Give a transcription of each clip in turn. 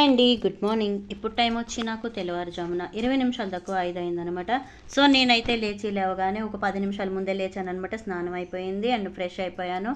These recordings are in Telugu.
హాయ్ అండి గుడ్ మార్నింగ్. ఇప్పుడు టైం వచ్చి నాకు తెల్లవారుజామున ఇరవై నిమిషాలు తక్కువ ఐదు అయిందనమాట సో నేనైతే లేచి లేవగానే ఒక పది నిమిషాల ముందే లేచాను అనమాట స్నానం అయిపోయింది అండ్ ఫ్రెష్ అయిపోయాను.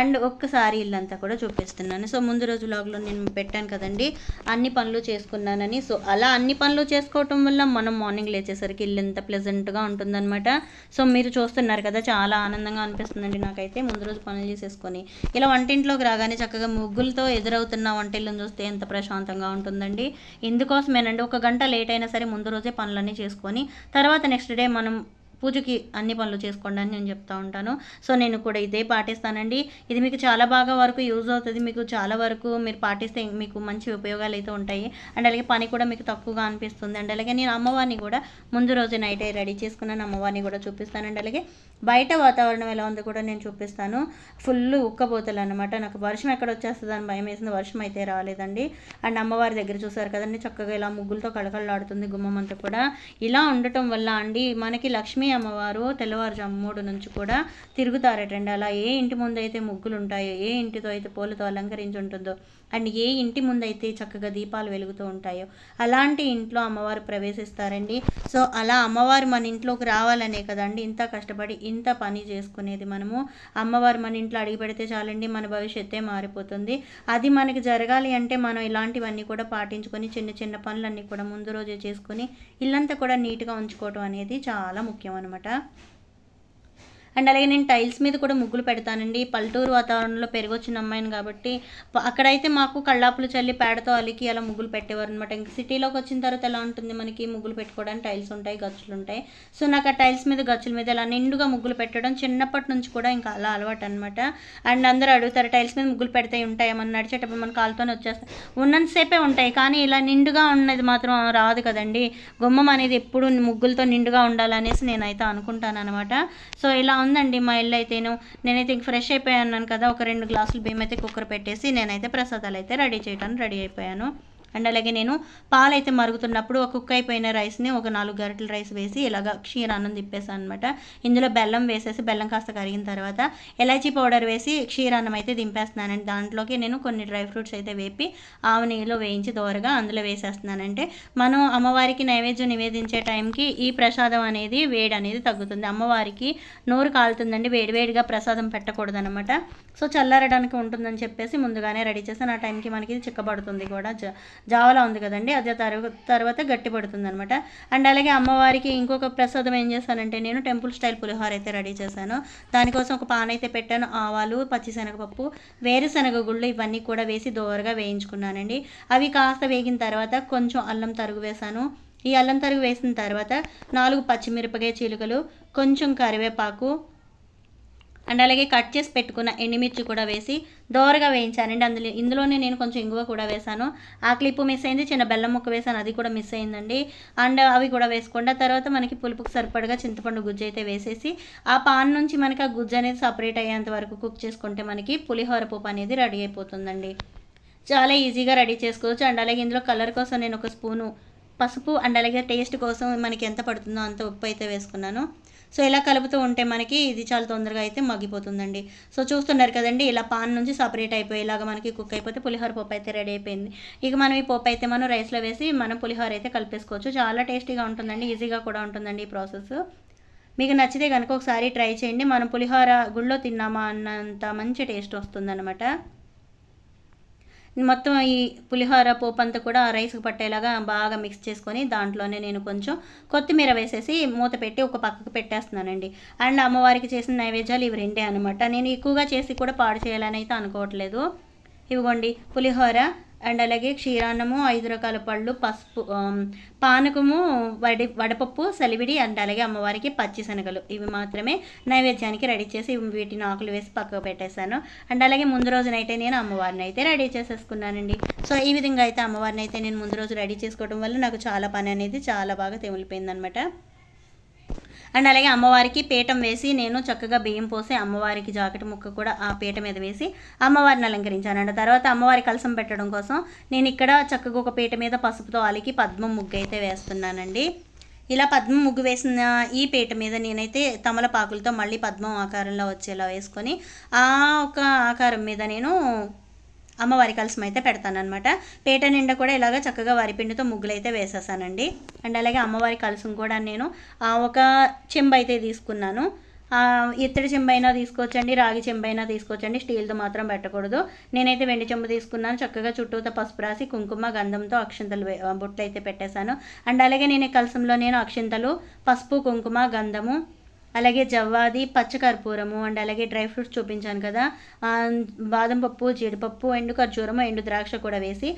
అండ్ ఒక్కసారి ఇల్లంతా కూడా చూపిస్తున్నాను. సో ముందు రోజు లాగ్లో నేను పెట్టాను కదండి అన్ని పనులు చేసుకున్నానని. సో అలా అన్ని పనులు చేసుకోవటం వల్ల మనం మార్నింగ్ లేచేసరికి ఇల్లు ఎంత ప్లెజెంట్గా ఉంటుందన్నమాట. సో మీరు చూస్తున్నారు కదా చాలా ఆనందంగా అనిపిస్తుందండి నాకైతే ముందు రోజు పనులు చేసేసుకొని. ఇలా వంటింట్లోకి రాగానే చక్కగా ముగ్గులతో ఎదురవుతున్న వంటిల్లను చూస్తే ఎంత ప్రశాంతంగా ఉంటుందండి ఇందుకోసమేనండి ఒక గంట లేట్ అయినా సరే ముందు రోజే పనులన్నీ చేసుకొని తర్వాత నెక్స్ట్ డే మనం పూజకి అన్ని పనులు చేసుకోండి అని నేను చెప్తా ఉంటాను. సో నేను కూడా ఇదే పాటిస్తానండి. ఇది మీకు చాలా బాగా వరకు యూజ్ అవుతుంది. మీకు చాలా వరకు మీరు పాటిస్తే మీకు మంచి ఉపయోగాలు అయితే ఉంటాయి. అండ్ అలాగే పని కూడా మీకు తక్కువగా అనిపిస్తుంది. అండ్ అలాగే నేను అమ్మవారిని కూడా ముందు రోజు నైట్ రెడీ చేసుకున్నాను. అమ్మవారిని కూడా చూపిస్తానండి అలాగే బయట వాతావరణం ఎలా ఉందో కూడా నేను చూపిస్తాను. ఫుల్ ఉక్కబోతలు అనమాట నాకు వర్షం ఎక్కడ వచ్చేస్తుంది అని భయం వేసింది. వర్షం అయితే రాలేదండి. అండ్ అమ్మవారి దగ్గర చూసారు కదండి. చక్కగా ఇలా ముగ్గులతో కళకళలాడుతుంది గుమ్మం అంతా కూడా. ఇలా ఉండటం వల్ల అండి మనకి లక్ష్మీ అమ్మవారు తెల్లవారుజాము మూడు నుంచి కూడా తిరుగుతారటండి. అలా ఏ ఇంటి ముందు అయితే ముగ్గులు ఉంటాయో ఏ ఇంటితో అయితే పూలతో అలంకరించి ఉంటుందో అండ్ ఏ ఇంటి ముందైతే చక్కగా దీపాలు వెలుగుతూ ఉంటాయో అలాంటి ఇంట్లో అమ్మవారు ప్రవేశిస్తారండి. సో అలా అమ్మవారు మన ఇంట్లోకి రావాలనే కదండి ఇంత కష్టపడి ఇంత పని చేసుకునేది మనము. అమ్మవారు మన ఇంట్లో అడిగి పెడితే చాలండి మన భవిష్యత్తే మారిపోతుంది. అది మనకి జరగాలి అంటే మనం ఇలాంటివన్నీ కూడా పాటించుకొని చిన్న చిన్న పనులన్నీ కూడా ముందు రోజే చేసుకొని ఇల్లంతా కూడా నీట్గా ఉంచుకోవటం అనేది చాలా ముఖ్యం అనమాట అండ్ అలాగే నేను టైల్స్ మీద కూడా ముగ్గులు పెడతానండి. పల్లెటూరు వాతావరణంలో పెరిగొచ్చిన అమ్మాయిని కాబట్టి అక్కడైతే మాకు కళ్ళాపులు చల్లి పేడతో అలికి అలా ముగ్గులు పెట్టేవారు అనమాట ఇంకా సిటీలోకి వచ్చిన తర్వాత ఎలా ఉంటుంది మనకి ముగ్గులు పెట్టుకోవడానికి టైల్స్ ఉంటాయి గచ్చులు ఉంటాయి. సో నాకు ఆ టైల్స్ మీద గచ్చుల మీద ఇలా నిండుగా ముగ్గులు పెట్టడం చిన్నప్పటి నుంచి కూడా ఇంకా అలా అలవాటు అనమాట అండ్ అందరూ అడుగుతారు టైల్స్ మీద ముగ్గులు పెడితే ఉంటాయి? మనం నడిచేటప్పుడు మన కాలుతోనే వచ్చేస్తాయి ఉన్నంతసేపే ఉంటాయి. కానీ ఇలా నిండుగా ఉన్నది మాత్రం రాదు కదండి. గుమ్మం అనేది ఎప్పుడు ముగ్గులతో నిండుగా ఉండాలనేసి నేనైతే అనుకుంటాను అనమాట సో ఇలా ఉందండి మా ఇల్లు అయితేను. నేనైతే ఇంక ఫ్రెష్ అయిపోయాను కదా ఒక రెండు గ్లాసులు బియ్యం అయితే కుక్కర్ పెట్టేసి నేనైతే ప్రసాదాలు అయితే రెడీ చేయడానికి రెడీ అయిపోయాను. అండ్ అలాగే నేను పాలు అయితే మరుగుతున్నప్పుడు ఒక కుక్ అయిపోయిన రైస్ని ఒక నాలుగు గరిటెల రైస్ వేసి ఇలాగ క్షీరాన్నం తిప్పేసాను అనమాట ఇందులో బెల్లం వేసేసి బెల్లం కాస్త కరిగిన తర్వాత ఎలాచీ పౌడర్ వేసి క్షీరాన్నం అయితే దింపేస్తున్నానండి దాంట్లోకి నేను కొన్ని డ్రై ఫ్రూట్స్ అయితే వేపి ఆవు నెయ్యిలో వేయించి దోరగా అందులో వేసేస్తున్నానంటే మనం అమ్మవారికి నైవేద్యం నివేదించే టైంకి ఈ ప్రసాదం అనేది వేడి అనేది తగ్గుతుంది. అమ్మవారికి నోరు కాలుతుందండి. వేడివేడిగా ప్రసాదం పెట్టకూడదనమాట సో చల్లారడానికి ఉంటుందని చెప్పేసి ముందుగానే రెడీ చేసి ఆ టైంకి మనకి ఇది చిక్కబడుతుంది కూడా జ జావలా ఉంది కదండి అది తర్వాత గట్టి పడుతుంది అనమాట అండ్ అలాగే అమ్మవారికి ఇంకొక ప్రసాదం ఏం చేశానంటే నేను టెంపుల్ స్టైల్ పులిహోర అయితే రెడీ చేశాను. దానికోసం ఒక పాన్ అయితే పెట్టాను ఆవాలు పచ్చిశనగపప్పు వేరుశనగ గుళ్ళు ఇవన్నీ కూడా వేసి దోరగా వేయించుకున్నానండి. అవి కాస్త వేగిన తర్వాత కొంచెం అల్లం తరుగు వేశాను. ఈ అల్లం తరుగు వేసిన తర్వాత నాలుగు పచ్చిమిరపకాయ చీలికలు కొంచెం కరివేపాకు అండ్ అలాగే కట్ చేసి పెట్టుకున్న ఎండిమిర్చి కూడా వేసి దోరగా వేయించానండి. అందులో ఇందులోనే నేను కొంచెం ఇంగువ కూడా వేశాను ఆ క్లిప్ మిస్ అయింది చిన్న బెల్లం ముక్క వేసాను అది కూడా మిస్ అయిందండి. అండ్ అవి కూడా వేసుకుండా. తర్వాత మనకి పులుపుకి సరిపడగా చింతపండు గుజ్జు అయితే వేసేసి ఆ పాన్ నుంచి మనకి ఆ గుజ్జు అనేది సపరేట్ అయ్యేంత వరకు కుక్ చేసుకుంటే మనకి పులిహోర పప్పు అనేది రెడీ అయిపోతుందండి. చాలా ఈజీగా రెడీ చేసుకోవచ్చు. అండ్ అలాగే ఇందులో కలర్ కోసం నేను ఒక స్పూను పసుపు అండ్ అలాగే టేస్ట్ కోసం మనకి ఎంత పడుతుందో అంత ఉప్పు అయితే వేసుకున్నాను. సో ఇలా కలుపుతూ ఉంటే మనకి ఇది చాలా తొందరగా అయితే మగ్గిపోతుందండి. సో చూస్తున్నారు కదండి ఇలా పాన్ నుంచి సపరేట్ అయిపోయి ఇలాగ మనకి కుక్ అయిపోతే పులిహోర పప్పు అయితే రెడీ అయిపోయింది. ఇక మనం ఈ పప్పు అయితే మనం రైస్లో వేసి మనం పులిహోర అయితే కలిపేసుకోవచ్చు. చాలా టేస్టీగా ఉంటుందండి ఈజీగా కూడా ఉంటుందండి ఈ ప్రాసెస్. మీకు నచ్చితే కనుక ఒకసారి ట్రై చేయండి. మనం పులిహోర గుళ్ళో తిన్నామా అన్నంత మంచి టేస్ట్ వస్తుందన్నమాట. మొత్తం ఈ పులిహోర పోపు అంతా కూడా రైస్కి పట్టేలాగా బాగా మిక్స్ చేసుకొని దాంట్లోనే నేను కొంచెం కొత్తిమీర వేసేసి మూత పెట్టి ఒక పక్కకు పెట్టేస్తున్నానండి. అండ్ అమ్మవారికి చేసిన నైవేద్యాలు ఇవి రెండే అనమాట నేను ఎక్కువగా చేసి కూడా పాడు చేయాలని అయితే అనుకోవట్లేదు. ఇవిగోండి పులిహోర అండ్ అలాగే క్షీరాన్నము ఐదు రకాల పళ్ళు పసుపు పానకము వడి వడపప్పు సలివిడి అండ్ అలాగే అమ్మవారికి పచ్చి శనగలు ఇవి మాత్రమే నైవేద్యానికి రెడీ చేసి వీటిని ఆకులు వేసి పక్కకు పెట్టేశాను. అండ్ అలాగే ముందు రోజున అయితే నేను అమ్మవారిని అయితే రెడీ చేసేసుకున్నానండి. సో ఈ విధంగా అయితే అమ్మవారిని అయితే నేను ముందు రోజు రెడీ చేసుకోవడం వల్ల నాకు చాలా పని అనేది చాలా బాగా తెమిలిపోయింది అనమాట అండ్ అలాగే అమ్మవారికి పీఠం వేసి నేను చక్కగా బియ్యం పోసి అమ్మవారికి జాకెట్ ముక్క కూడా ఆ పీట మీద వేసి అమ్మవారిని అలంకరించానండి తర్వాత అమ్మవారి కలసం పెట్టడం కోసం నేను ఇక్కడ చక్కగా ఒక పీట మీద పసుపుతో అలికి పద్మం ముగ్గు అయితే వేస్తున్నానండి. ఇలా పద్మం ముగ్గు వేసిన ఈ పీట మీద నేనైతే తమలపాకులతో మళ్ళీ పద్మం ఆకారంలో వచ్చేలా వేసుకొని ఆ ఒక ఆకారం మీద నేను అమ్మవారి కలసం అయితే పెడతానమాట పేట నిండా కూడా ఇలాగ చక్కగా వరిపిండితో ముగ్గులు అయితే వేసేసానండి. అండ్ అలాగే అమ్మవారి కలసం కూడా నేను ఒక చెంబు అయితే తీసుకున్నాను. ఇత్తడి చెంబు అయినా తీసుకోవచ్చండి రాగి చెంబు అయినా తీసుకోవచ్చండి స్టీల్తో మాత్రం పెట్టకూడదు. నేనైతే వెండి చెంబు తీసుకున్నాను చక్కగా చుట్టూతో పసుపు రాసి కుంకుమ గంధంతో అక్షింతలు బుట్టలు అయితే పెట్టేశాను. అండ్ అలాగే నేను ఈ కలసంలో నేను అక్షింతలు పసుపు కుంకుమ గంధము అలాగే జవ్వాది పచ్చకర్పూరము అండ్ అలాగే డ్రై ఫ్రూట్స్ చూపించాను కదా. బాదం పప్పు జీడిపప్పు ఎండు ఖర్జూరము ఎండు ద్రాక్ష కూడా వేసి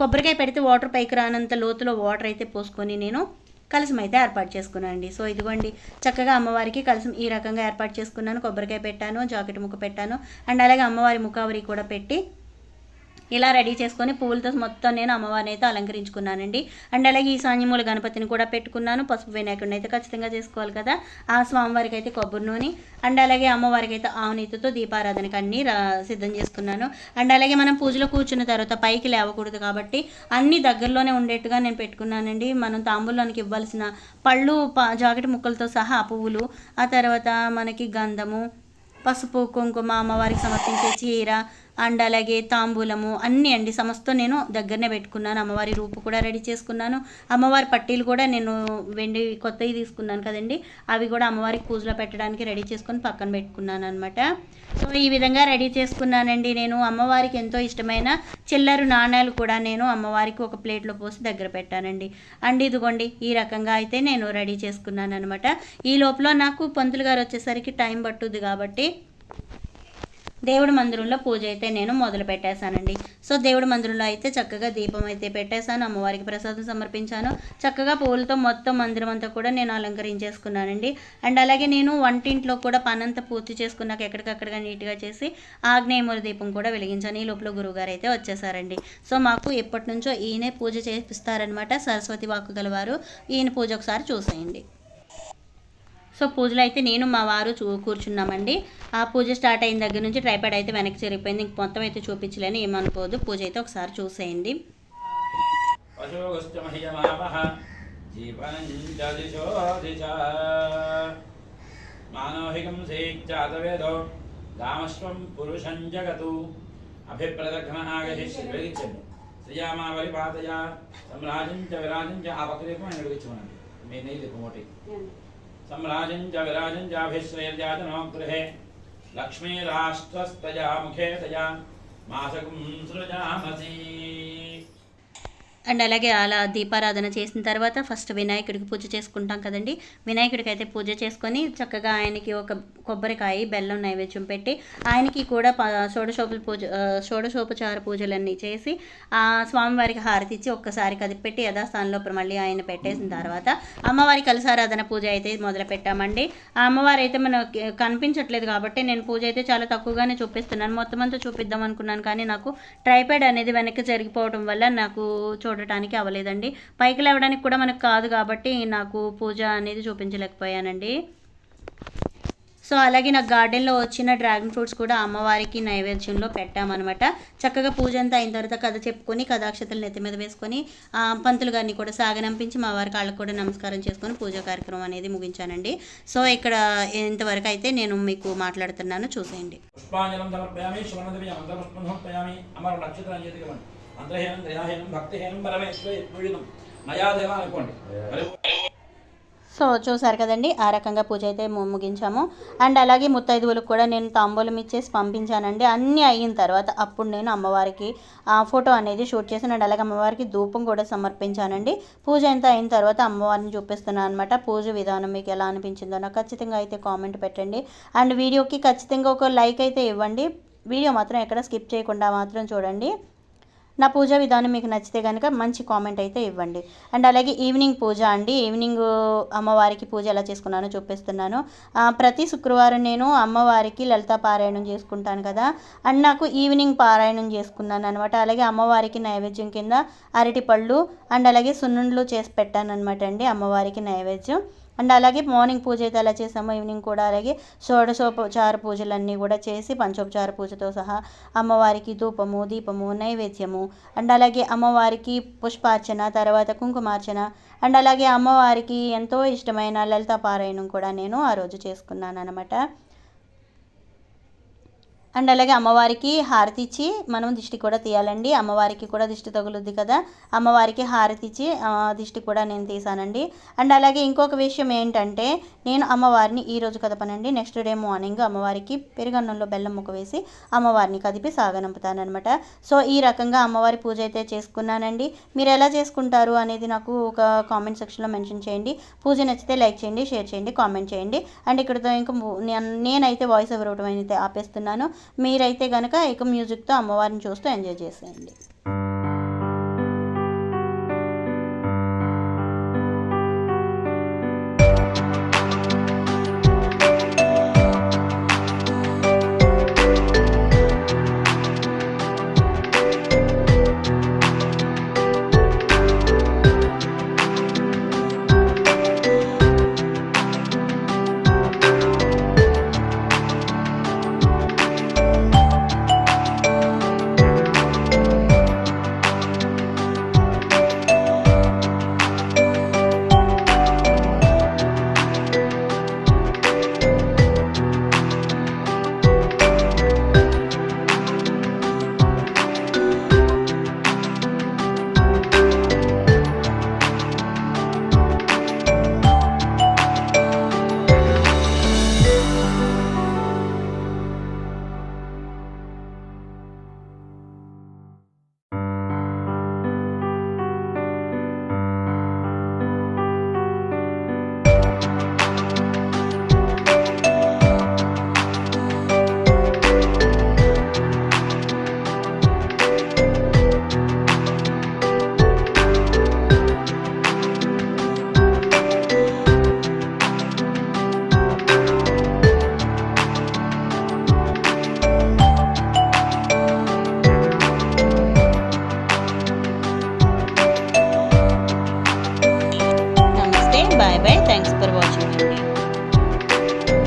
కొబ్బరికాయ పెడితే వాటర్ పైకి రానంత లోతులో వాటర్ అయితే పోసుకొని నేను కలసం అయితే ఏర్పాటు చేసుకున్నానండి సో ఇదిగోండి చక్కగా అమ్మవారికి కలసం ఈ రకంగా ఏర్పాటు చేసుకున్నాను. కొబ్బరికాయ పెట్టాను జాకెట్ ముక్క పెట్టాను అండ్ అలాగే అమ్మవారి ముఖావరి కూడా పెట్టి ఇలా రెడీ చేసుకొని పువ్వులతో మొత్తం నేను అమ్మవారిని అయితే అలంకరించుకున్నానండి. అండ్ అలాగే ఈశాన్యమూల గణపతిని కూడా పెట్టుకున్నాను. పసుపు వినాయకుడిని అయితే ఖచ్చితంగా చేసుకోవాలి కదా. ఆ స్వామివారికి అయితే కొబ్బరి నూనె అండ్ అలాగే అమ్మవారికి అయితే ఆవునీతితో దీపారాధనకి అన్నీ రా సిద్ధం చేసుకున్నాను. అండ్ అలాగే మనం పూజలో కూర్చున్న తర్వాత పైకి లేవకూడదు కాబట్టి అన్ని దగ్గరలోనే ఉండేట్టుగా నేను పెట్టుకున్నానండి. మనం తాంబూలానికి ఇవ్వాల్సిన పళ్ళు ప- జాకెట్ ముక్కలతో సహా ఆ పువ్వులు ఆ తర్వాత మనకి గంధము పసుపు కుంకుమ అమ్మవారికి సమర్పించే చీర అండ్ అలాగే తాంబూలము అన్నీ అండి. సమస్తం నేను దగ్గరనే పెట్టుకున్నాను. అమ్మవారి రూపు కూడా రెడీ చేసుకున్నాను. అమ్మవారి పట్టీలు కూడా నేను వెండి కొత్తవి తీసుకున్నాను కదండి. అవి కూడా అమ్మవారికి పూజలో పెట్టడానికి రెడీ చేసుకొని పక్కన పెట్టుకున్నాను అనమాట సో ఈ విధంగా రెడీ చేసుకున్నానండి నేను. అమ్మవారికి ఎంతో ఇష్టమైన చిల్లరు నాణ్యాలు కూడా నేను అమ్మవారికి ఒక ప్లేట్లో పోసి దగ్గర పెట్టానండి. అండ్ ఇదిగోండి ఈ రకంగా అయితే నేను రెడీ చేసుకున్నాను అనమాట ఈ లోపల నాకు పంతులు గారు వచ్చేసరికి టైం పట్టుద్ది కాబట్టి దేవుడి మందిరంలో పూజ అయితే నేను మొదలు పెట్టేశానండి. సో దేవుడి మందిరంలో అయితే చక్కగా దీపం అయితే పెట్టేశాను అమ్మవారికి ప్రసాదం సమర్పించాను. చక్కగా పూలతో మొత్తం మందిరం అంతా కూడా నేను అలంకరించేసుకున్నానండి. అండ్ అలాగే నేను వంటింట్లో కూడా పనంతా పూర్తి చేసుకున్నాక ఎక్కడికక్కడగా నీట్గా చేసి ఆగ్నేయమూల దీపం కూడా వెలిగించాను. ఈ లోపల గురువుగారు అయితే వచ్చేసారండి సో మాకు ఎప్పటి నుంచో ఈయనే పూజ చేపిస్తారనమాట సరస్వతి వాక్కు గలవారు. ఈయన పూజ ఒకసారి చూసేయండి. సో పూజలో అయితే నేను మా వారు చూ కూర్చున్నామండి. ఆ పూజ స్టార్ట్ అయిన దగ్గర నుంచి ట్రైపాడ్ అయితే వెనక్కి జరిగిపోయింది. ఇంక మొత్తం అయితే చూపించలేను ఏమనుకోదు పూజ అయితే ఒకసారి చూసేయండి. మానోహికం సేజ్జాతవేదో రామస్వం పురుషం జగతు. చ విరాజం చ ఆ పక్క దీపం ఆయన వెలిగించమనండి మీ నెయ్యి దీపం ఒకటి सम्राजम् च विराजम् चाभिश्रैर्जातनोग्रहे लक्ष्मीराष्ट्रस्तया मुखे तया। मासकुम् सृजामसी। అండ్ అలాగే అలా దీపారాధన చేసిన తర్వాత ఫస్ట్ వినాయకుడికి పూజ చేసుకుంటాం కదండి. వినాయకుడికి అయితే పూజ చేసుకొని చక్కగా ఆయనకి ఒక కొబ్బరికాయ బెల్లం నైవేద్యం పెట్టి ఆయనకి కూడా ప షోడశోప పూజ షోడశోపచార పూజలన్నీ చేసి ఆ స్వామివారికి హారతి ఇచ్చి ఒక్కసారి కదిపెట్టి యథాస్థానంలో మళ్ళీ ఆయన పెట్టేసిన తర్వాత అమ్మవారి కలసారాధన పూజ అయితే మొదలు పెట్టామండి. ఆ అమ్మవారు అయితే మనకు కనిపించట్లేదు కాబట్టి నేను పూజ అయితే చాలా తక్కువగానే చూపిస్తున్నాను. మొత్తం అంతా చూపిద్దాం అనుకున్నాను కానీ నాకు ట్రైపాడ్ అనేది వెనక్కి జరిగిపోవడం వల్ల నాకు చూడటానికి అవ్వలేదండి. పైకి లేవడానికి కూడా మనకు కాదు కాబట్టి నాకు పూజ అనేది చూపించలేకపోయానండి. సో అలాగే నాకు గార్డెన్లో వచ్చిన డ్రాగన్ ఫ్రూట్స్ కూడా అమ్మవారికి నైవేద్యంలో పెట్టామన్నమాట. చక్కగా పూజ అంతా అయిన తర్వాత కథ చెప్పుకొని కథాక్షతలు నెత్తి మీద వేసుకొని పంతులు గారిని కూడా సాగనంపించి మా వారి కాళ్ళకు కూడా నమస్కారం చేసుకొని పూజా కార్యక్రమం అనేది ముగించానండి. సో ఇక్కడ ఇంతవరకు అయితే నేను మీకు మాట్లాడుతున్నాను. చూసేయండి. పుష్పాంజలం సమర్పయామి అమర నక్షత్రం మంత్రహీనం దయాహీనం భక్తిహీనం పరమేశ్వరం మయా దేవ అనుకోండి. సో చూసారు కదండి ఆ రకంగా పూజ అయితే ముగించాము. అండ్ అలాగే ముత్తైదువులకు కూడా నేను తాంబూలం ఇచ్చేసి పంపించానండి. అన్నీ అయిన తర్వాత అప్పుడు నేను అమ్మవారికి ఆ ఫోటో అనేది షూట్ చేశాను అండ్ అలాగే అమ్మవారికి ధూపం కూడా సమర్పించానండి. పూజ అంతా అయిన తర్వాత అమ్మవారిని చూపిస్తున్నాను అనమాట పూజ విధానం మీకు ఎలా అనిపించిందో నాకు ఖచ్చితంగా అయితే కామెంట్ పెట్టండి. అండ్ వీడియోకి ఖచ్చితంగా ఒక లైక్ అయితే ఇవ్వండి. వీడియో మాత్రం ఎక్కడ స్కిప్ చేయకుండా మాత్రం చూడండి. నా పూజా విధానం మీకు నచ్చితే కనుక మంచి కామెంట్ అయితే ఇవ్వండి. అండ్ అలాగే ఈవినింగ్ పూజ అండి. ఈవినింగ్ అమ్మవారికి పూజ ఎలా చేసుకున్నానో చూపిస్తున్నాను. ప్రతి శుక్రవారం నేను అమ్మవారికి లలిత పారాయణం చేసుకుంటాను కదా. అండ్ నాకు ఈవినింగ్ పారాయణం చేసుకున్నాను అనమాట అలాగే అమ్మవారికి నైవేద్యం కింద అరటిపళ్ళు అండ్ అలాగే సున్నుండ్లు చేసి పెట్టాను అనమాట అండి అమ్మవారికి నైవేద్యం. అండ్ అలాగే మార్నింగ్ పూజ అయితే అలా చేసామో ఈవినింగ్ కూడా అలాగే షోడశోపచార పూజలన్నీ కూడా చేసి పంచోపచార పూజతో సహా అమ్మవారికి ధూపము దీపము నైవేద్యము. అండ్ అలాగే అమ్మవారికి పుష్పార్చన తర్వాత కుంకుమార్చన. అండ్ అలాగే అమ్మవారికి ఎంతో ఇష్టమైన లలిత పారాయణం కూడా నేను ఆ రోజు చేసుకున్నాను అనమాట అండ్ అలాగే అమ్మవారికి హారతి ఇచ్చి మనం దిష్టి కూడా తీయాలండి. అమ్మవారికి కూడా దిష్టి తగులుద్ది కదా. అమ్మవారికి హారతి ఇచ్చి దిష్టి కూడా నేను తీసానండి. అండ్ అలాగే ఇంకొక విషయం ఏంటంటే నేను అమ్మవారిని ఈ రోజు కదపనండి. నెక్స్ట్ డే మార్నింగ్ అమ్మవారికి పెరుగన్నంలో బెల్లం ముక్క వేసి అమ్మవారిని కదిపి సాగనంపుతానమాట సో ఈ రకంగా అమ్మవారి పూజ అయితే చేసుకున్నానండి. మీరు ఎలా చేసుకుంటారు అనేది నాకు ఒక కామెంట్ సెక్షన్లో మెన్షన్ చేయండి. పూజ నచ్చితే లైక్ చేయండి షేర్ చేయండి కామెంట్ చేయండి. అండ్ ఇక్కడతో ఇంకా నేను- నేనైతే వాయిస్ ఓవర్ ఇవ్వడం అయితే ఆపేస్తున్నాను. మీరైతే కనుక ఇక మ్యూజిక్తో అమ్మవారిని చూస్తూ ఎంజాయ్ చేసేయండి.